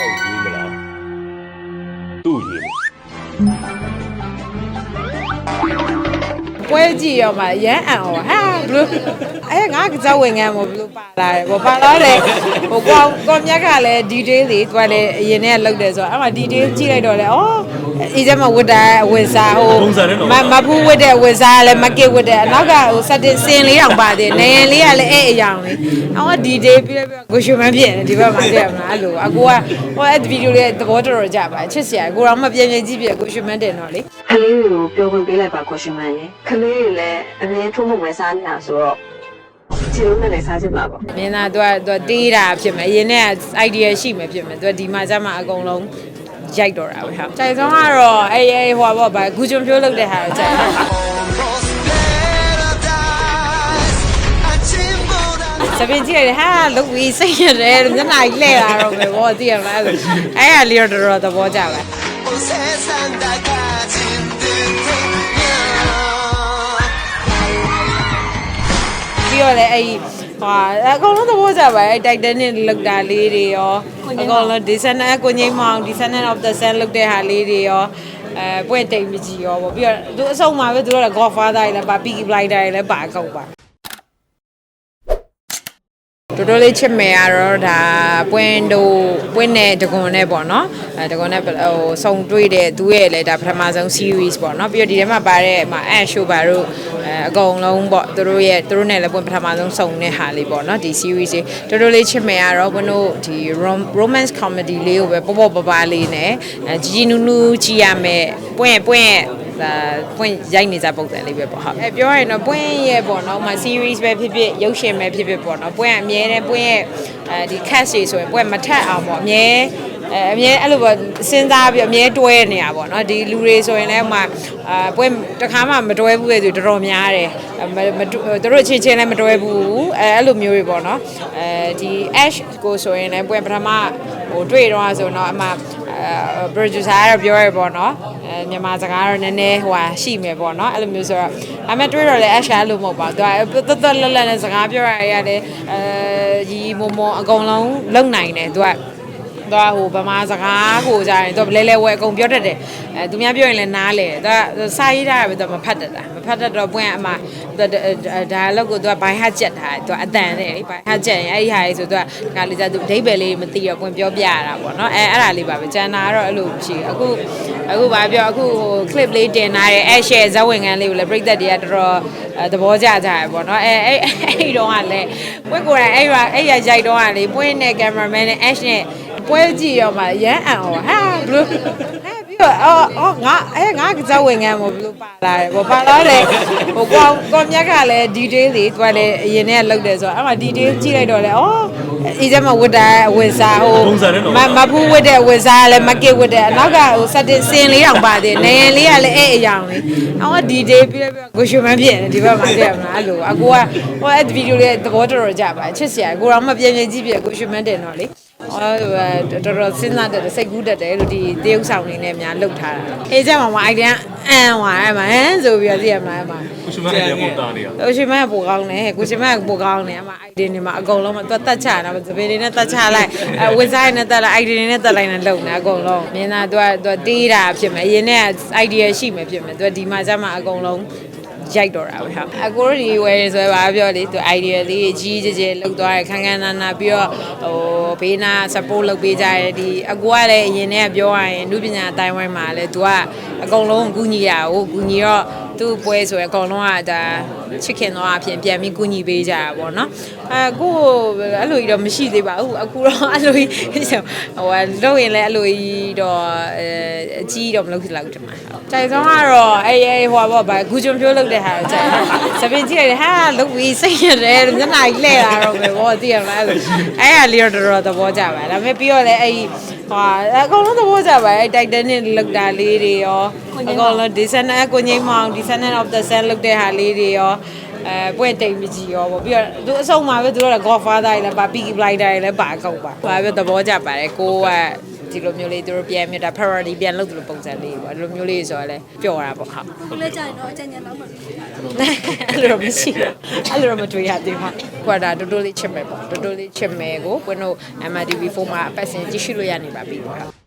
တော့ရေးမလားသူ့ရေးမပွဲကြည့်ရောမှရမ်းအံ့ဩဟာဘလို့ အဲငါကကြောက်ဝင်ငန်းမဘလို့ပါလာတယ်ဘောပါလာတယ်ဟိုကောကောမြက်ကလည်း detail တွေသူကလည်းအရင်နဲ့လောက်တယ်ဆိုတော့အဲ့မှာ detail ကြည့်လိုက်တော့လေဩအေးစမဝတ်တာဝင်စားဟိုမမဖူးဝတ်တဲ့ဝင်စားလည်းမကစ်ဝတ်တဲ့အနောက်ကဟိုစက်တင်စင်လေးတောင်ပါတယ်နေရင်လေးကလည်းအဲ့အယောင်လေးအော် detail ပြီးလိုက်ပြီးကိုရှင်မဖြစ်နေဒီဘက်မှာကြည့်ရမလားအဲ့လိုအကိုကဟိုအဲ့ဒီဗီဒီယိုလေးသဘောတော်တော်ကြပါချစ်စရာကိုတော့မပြင်းပြင်းကြည့်ပြကိုရှင်မတင်တော့လေကလေးတွေကိုပြောခွင့်ပေးလိုက်ပါကိုရှင်မန်ရေကလေးတွေလည်းအမြဲထုံးမှုပဲစားနေတာဆိုတော့ ခြေလုံးနဲ့လည်းစားချင်ပါပေါ့မင်းသားသူကသူကတေးတာဖြစ်မယ်အရင်နဲ့ idea ရှိမယ်ဖြစ်မယ်သူကဒီမှာကျမှအကုန်လုံးရိုက်တော့တာပဲဟာကြိုက်ဆုံးကတော့အေးအေးဟိုပါဗာဂူဂျွန်ဖြိုးလုပ်တဲ့ဟာကိုကြိုက်တယ်စပင်းကြည့်ရတယ်ဟာလုတ်ပြီးစိတ်ရတယ်မျက်နှာကြီးလဲလာတော့ပဲဘောသိရမလားအဲ့လိုအဲ့ဟာလေးတော့တော်တော်သဘောကျပါ ပြီးတော့လည်းအဲ့ဒီဟာအကုန်လုံးသဘောကျပါအဲ့ Titanic လောက်တာလေးတွေရောအကုန်လုံး Descendant ကိုငိမ့်မောင် Descendant of the Sun လောက်တဲ့ဟာလေးတွေရောအဲပွင့်တိမ်မကြီးရောပေါ့ပြီးတော့သူအဆုံးမှာပဲသူတို့က Godfather တွေလည်းပါ Peaky Blinder တွေလည်းပါအကုန်ပါတော်တော်လေးချစ်မယ်ကတော့ဒါပွင့်တို့ပွင့်နဲ့တကွန်နဲ့ပေါ့နော်အဲတကွန်နဲ့ဟိုစုံတွေ့တဲ့သူရဲ့လည်းဒါပထမဆုံး series ပေါ့နော်ပြီးတော့ဒီထဲမှာပါတဲ့မှာ Ash show ပါတို့ အဲအကုန်လုံးပေါ့သူတို့ရဲ့သူတို့နဲ့လည်းပွင့်ပထမဆုံးစုံတဲ့ဟာလေးပေါ့နော်ဒီ series လေးတော်တော်လေးချစ်မယ်ကတော့ဘုတို့ဒီ rom- romance comedy လေးကိုပဲပေါ့ပေါ့ပါပါလေးနဲ့အဲជីជីနူးနူးကြည့်ရမယ်ပွင့်ပွင့်ဒါပွင့်ရိုက်နေကြပုံစံလေးပဲပေါ့ဟုတ်အဲပြောရရင်တော့ပွင့်ရဲ့ပေါ့နော်ဥပမာ series ပဲဖြစ်ဖြစ်ရုပ်ရှင်ပဲဖြစ်ဖြစ်ပေါ့နော်ပွင့်အမြဲတမ်းပွင့်ရဲ့အဲဒီ cast တွေဆိုရင်ပွင့်မထက်အောင်ပေါ့အမြဲ အဲအမြဲအဲ့လိုပေါ့စဉ်းစားပြီးအမြဲတွဲနေတာပေါ့နော်ဒီလူတွေဆိုရင်လည်းဥပမာအာပွင့်တစ်ခါမှမတွဲဘူးလေဆိုတော်တော်များတယ်မမတူသူတို့ချင်းချင်းလည်းမတွဲဘူးအဲအဲ့လိုမျိုးတွေပေါ့နော်အဲဒီ ash ကိုဆိုရင်လည်းပွင့်ပထမဟိုတွေ့တော့ဆိုတော့အမှအဲ producer ကတော့ပြောရပေါ့နော်အဲမြန်မာစကားတော့နည်းနည်းဟိုဟာရှိမယ်ပေါ့နော်အဲ့လိုမျိုးဆိုတော့အမေတွေ့တော့လေ ash အဲ့လိုမဟုတ်ပါဘူးသူကတော်တော်လက်လက်နဲ့စကားပြောရရတယ်အဲရီမုံမုံအကုန်လုံးလုံနိုင်တယ်သူက တော့ဟိုဗမာစကားကိုကြာရင်သူလဲလဲဝဲအကုန်ပြောတတ်တယ်အဲသူများပြောရင်လည်းနားလေသူကစာရေးထားတာပဲသူမဖတ်တတ်တာမဖတ်တတ်တော့ပွင့်အမှသူဒါလောက်ကိုသူကဘိုင်ဟာကြက်ထားသူကအတန်နဲ့ဘိုင်ဟာကြက်ရင်အဲ့ဒီဟာလေးဆိုသူကဒီကလေးစားသူဒိဗယ်လေးမသိတော့ပွင့်ပြောပြရတာပေါ့နော်အဲအဲ့ဒါလေးပါပဲကျန်တာကတော့အဲ့လိုမရှိဘူးအခုအခုဗာပြောအခုဟို clip လေးတင်ထားတဲ့ ash ရဲ့ဇက်ဝင်ခန်းလေးကိုလည်းပြိသက်တွေကတော်တော်သဘောကျကြရပေါ့နော်အဲအဲ့အဲ့တော့ကလည်းပွင့်ကိုယ်တိုင်အဲ့ရအဲ့ရရိုက်တော့ကလေပွင့်နဲ့ cameraman နဲ့ ash နဲ့ ပွဲကြည့်ရောမှရမ်းအံ့ဩဟာဘလို့အဲပြီးတော့အော်အော်ငါအဲငါကကြောက်ဝင်ငန်းမဘလို့ပါလာတယ်ဘောပါလာတယ်ဟိုကောကောမြက်ကလည်း detail တွေသူကလည်းအရင်နဲ့လောက်တယ်ဆိုတော့အဲ့မှာ detail ကြည့်လိုက်တော့လေဩအေးစမဝတ်တာဝင်စားဟိုမမဖူးဝတ်တဲ့ဝင်စားလည်းမကစ်ဝတ်တဲ့အနောက်ကဟိုစက်တင်စင်လေးတောင်ပါတယ်နေရင်လေးကလည်းအဲ့အယောင်လေးအော် detail ပြီးလိုက်ပြီးကိုရှင်မဖြစ်နေဒီဘက်မှာကြည့်ရမလားအဲ့လိုအကိုကဟိုအဲ့ဒီဗီဒီယိုလေးသဘောတော်တော်ကြပါချစ်စရာကိုတော့မပြင်းပြင်းကြည့်ပြကိုရှင်မတင်တော့လေ အော်တော်တော်စဉ်းစားတတ်တယ်စိတ်ကူးတတ်တယ်လို့ဒီတရုပ်ဆောင်နေနဲ့များလှုပ်ထားတာအေးကြမှာမအိုက်တန်အန်သွားအဲ့မှာဟမ်ဆိုပြီးတော့ကြည့်ရမလားအဲ့မှာကိုရှင်မအဲ့ပုံတာနေရကိုရှင်မကပိုကောင်းတယ်ကိုရှင်မကပိုကောင်းတယ်အမအိုက်ဒီနေမှာအကုန်လုံးမသူတက်ချတာသပင်းလေးနဲ့တက်ချလိုက်အဲဝစ်ဆိုင်နဲ့တက်လိုက်အိုက်ဒီနဲ့တက်လိုက်နဲ့လုံနေအကုန်လုံးမင်းသားသူကသူတေးတာဖြစ်မယ်အရင်နဲ့ idea ရှိမယ်ဖြစ်မယ်သူကဒီမှာကျမှအကုန်လုံး ရိုက်တော့တာပဲဟာအကိုတို့ဒီဝယ်ရဆိုပါပြောလေသူ idea လေးကြီးကြီးကျယ်လောက်သွားရခန်းခန်းနာနာပြီးတော့ဟိုဘေးနာ support လုပ်ပေးကြရဒီအကိုကလည်းအရင်နဲ့ပြောရရင်လူပညာအတိုင်းဝိုင်းမှာလည်းသူကအကုန်လုံးကူညီရအောင်ကူညီတော့သူ့ပွဲဆိုရင်အကုန်လုံးကဒါချစ်ခင်တော့အဖြစ်ပြန်ပြီးကူညီပေးကြတာပေါ့နော်အဲကိုအဲ့လိုကြီးတော့မရှိသေးပါဘူးအခုတော့အဲ့လိုကြီးဟိုလုပ်ရင်လည်းအဲ့လိုကြီးတော့အဲ အကြီးတော့မလုပ်ဖြစ်လောက်တယ်မှာကြိုက်ဆုံးကတော့အေးအေးဟိုပါဗာဂူဂျွန်ဖြိုးလုပ်တဲ့ဟာကိုကြိုက်စပင်းကြည့်ရတယ်ဟာလုတ်ပြီးစိတ်ရတယ်မျက်နှာကြီးလဲလာတော့ပဲဘောသိရမလားအဲ့လိုအဲ့ဟာလေးတော့တော်တော်သဘောကျပါဒါပေမဲ့ပြီးတော့လည်းအဲ့ဒီဟာအကုန်လုံးသဘောကျပါအဲ့ Titanic လောက်တာလေးတွေရောအကုန်လုံး Descendant ကိုငိမ့်မောင် Descendant of the Sun လောက်တဲ့ဟာလေးတွေရောအဲပွင့်တိမ်မကြီးရောပေါ့ပြီးတော့သူအဆုံးမှာပဲသူတို့က Godfather တွေလည်းပါ Peaky Blinder တွေလည်းပါအကုန်ပါ။ဘာပဲသဘောကျပါတယ်ကိုက ဒီလိုမျိုးလေးသူတို့ပြန်မြတ်တာ priority ပြန်လုပ်တယ်လို့ပုံစံလေးပေါ့ဒီလိုမျိုးလေးဆိုတော့လည်းပျော်တာပေါ့ဟုတ်ခုလည်းကြာရင်တော့အကြံဉာဏ်တော့မှအဲ့လိုမရှိဘူးအဲ့လိုမတွေ့ရသေးဘူးကွာဒါတိုးတိုးလေးချစ်မယ်ပေါ့တိုးတိုးလေးချစ်မယ်ကိုဘွန်းတို့ MRTV4 မှာအပတ်စဉ်ကြည့်ရှုလို့ရနေပါပြီပေါ့